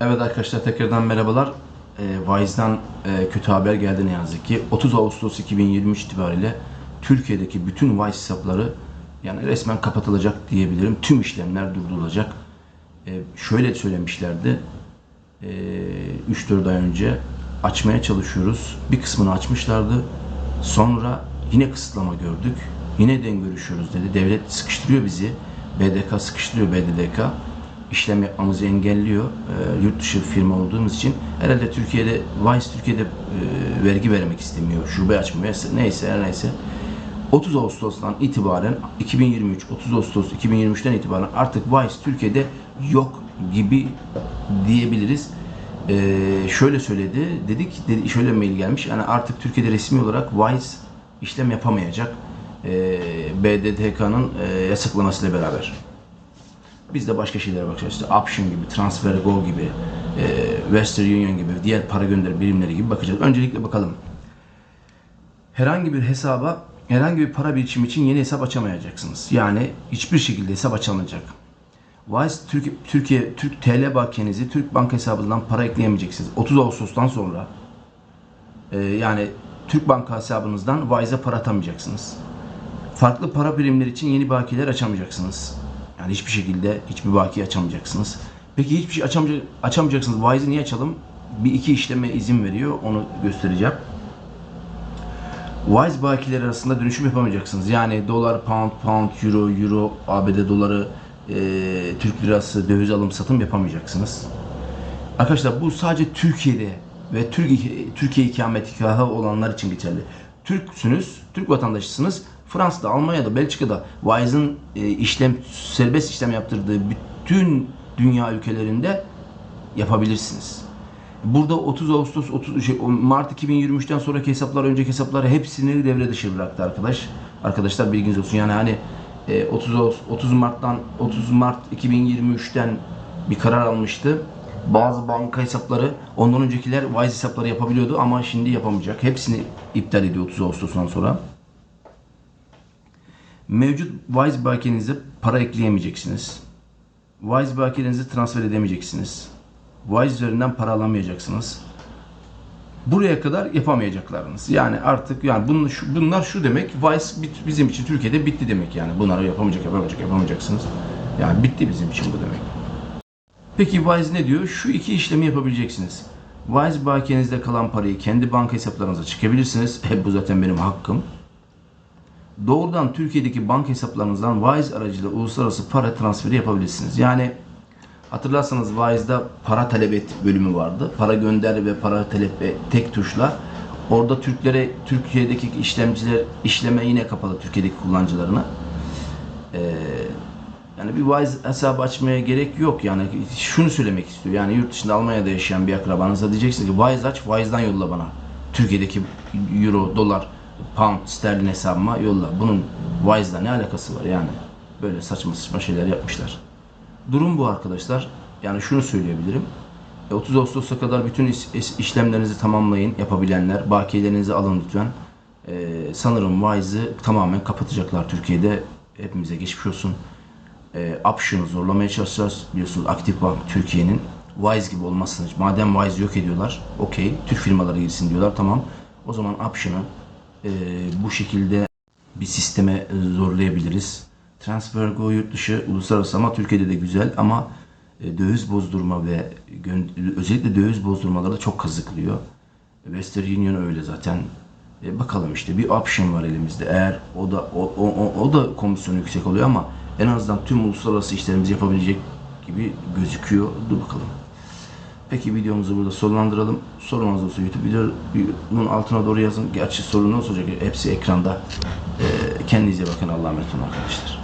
Evet arkadaşlar tekrardan merhabalar. E, Wise'dan e, kötü haber geldi ne yazık ki. 30 Ağustos 2023 itibariyle Türkiye'deki bütün Wise hesapları yani resmen kapatılacak diyebilirim. Tüm işlemler durdurulacak. E, şöyle söylemişlerdi. E, 3-4 ay önce açmaya çalışıyoruz. Bir kısmını açmışlardı. Sonra yine kısıtlama gördük. Yine den görüşüyoruz dedi. Devlet sıkıştırıyor bizi. BDK sıkıştırıyor BDDK işlem yapmamızı engelliyor. E, yurt dışı firma olduğumuz için herhalde Türkiye'de Vice Türkiye'de e, vergi vermek istemiyor. Şube açmıyor. Neyse her neyse. 30 Ağustos'tan itibaren 2023 30 Ağustos 2023'ten itibaren artık Vice Türkiye'de yok gibi diyebiliriz. E, şöyle söyledi. Dedik dedi, şöyle mail gelmiş. Yani artık Türkiye'de resmi olarak Vice işlem yapamayacak. E, BDDK'nın e, yasaklamasıyla beraber. Biz de başka şeylere bakacağız. İşte Option gibi, Transfer Go gibi, e, Western Union gibi, diğer para gönder birimleri gibi bakacağız. Öncelikle bakalım. Herhangi bir hesaba, herhangi bir para birikimi için yeni hesap açamayacaksınız. Yani hiçbir şekilde hesap açılmayacak. Wise Türkiye, Türkiye Türk TL bakiyenizi Türk banka hesabından para ekleyemeyeceksiniz. 30 Ağustos'tan sonra e, yani Türk banka hesabınızdan Wise'a para atamayacaksınız. Farklı para birimleri için yeni bakiyeler açamayacaksınız. Yani hiçbir şekilde hiçbir bakiye açamayacaksınız. Peki hiçbir şey açamayacak, açamayacaksınız. Wise'ı niye açalım? Bir iki işleme izin veriyor. Onu göstereceğim. Wise bakiyeler arasında dönüşüm yapamayacaksınız. Yani dolar, pound, pound, euro, euro, ABD doları, e, Türk lirası, döviz alım satım yapamayacaksınız. Arkadaşlar bu sadece Türkiye'de ve Türkiye, Türkiye ikametgahı olanlar için geçerli. Türksünüz, Türk vatandaşısınız. Fransa'da, Almanya'da, Belçika'da Wise'ın e, işlem serbest işlem yaptırdığı bütün dünya ülkelerinde yapabilirsiniz. Burada 30 Ağustos 30 şey, Mart 2023'ten sonraki hesaplar, önceki hesapları hepsini devre dışı bıraktı arkadaş. Arkadaşlar bilginiz olsun. Yani hani e, 30 Ağustos, 30 Mart'tan 30 Mart 2023'ten bir karar almıştı. Bazı banka hesapları ondan öncekiler Wise hesapları yapabiliyordu ama şimdi yapamayacak. Hepsini iptal ediyor 30 Ağustos'tan sonra. Mevcut Wise bakiyenize para ekleyemeyeceksiniz. Wise bakiyenizi transfer edemeyeceksiniz. Wise üzerinden para alamayacaksınız. Buraya kadar yapamayacaklarınız. Yani artık yani bunun, şu, bunlar şu demek. Wise bit- bizim için Türkiye'de bitti demek yani. Bunları yapamayacak, yapamayacak, yapamayacaksınız. Yani bitti bizim için bu demek. Peki Wise ne diyor? Şu iki işlemi yapabileceksiniz. Wise bakiyenizde kalan parayı kendi banka hesaplarınıza çekebilirsiniz. Hep bu zaten benim hakkım doğrudan Türkiye'deki banka hesaplarınızdan Wise aracılığıyla uluslararası para transferi yapabilirsiniz. Yani hatırlarsanız Wise'da para talep et bölümü vardı. Para gönder ve para talep et tek tuşla. Orada Türklere, Türkiye'deki işlemciler işleme yine kapalı Türkiye'deki kullanıcılarına. Ee, yani bir Wise hesabı açmaya gerek yok. Yani şunu söylemek istiyor. Yani yurt dışında Almanya'da yaşayan bir akrabanıza diyeceksiniz ki Wise aç, Wise'dan yolla bana. Türkiye'deki euro, dolar, pound, sterlin hesabıma yolla. Bunun Wise'la ne alakası var yani? Böyle saçma saçma şeyler yapmışlar. Durum bu arkadaşlar. Yani şunu söyleyebilirim. E, 30 Ağustos'a kadar bütün iş- iş- işlemlerinizi tamamlayın. Yapabilenler. Bakiyelerinizi alın lütfen. E, sanırım Wise'ı tamamen kapatacaklar Türkiye'de. Hepimize geçmiş olsun. E, option'ı zorlamaya çalışacağız. Biliyorsunuz Aktif Bank Türkiye'nin Wise gibi olmasını madem Wise yok ediyorlar okey Türk firmaları girsin diyorlar tamam o zaman option'ı e, bu şekilde bir sisteme e, zorlayabiliriz. TransferGo yurt dışı uluslararası ama Türkiye'de de güzel ama e, döviz bozdurma ve özellikle döviz bozdurmaları çok kazıklıyor. Western Union öyle zaten. E, bakalım işte bir option var elimizde. Eğer o da o, o, o, da komisyonu yüksek oluyor ama en azından tüm uluslararası işlerimizi yapabilecek gibi gözüküyor. Dur bakalım. Peki videomuzu burada sonlandıralım. Sorunuz olsa YouTube videonun altına doğru yazın. Gerçi sorun ne olacak? Hepsi ekranda. Ee, kendinize bakın. Allah'a emanet olun arkadaşlar.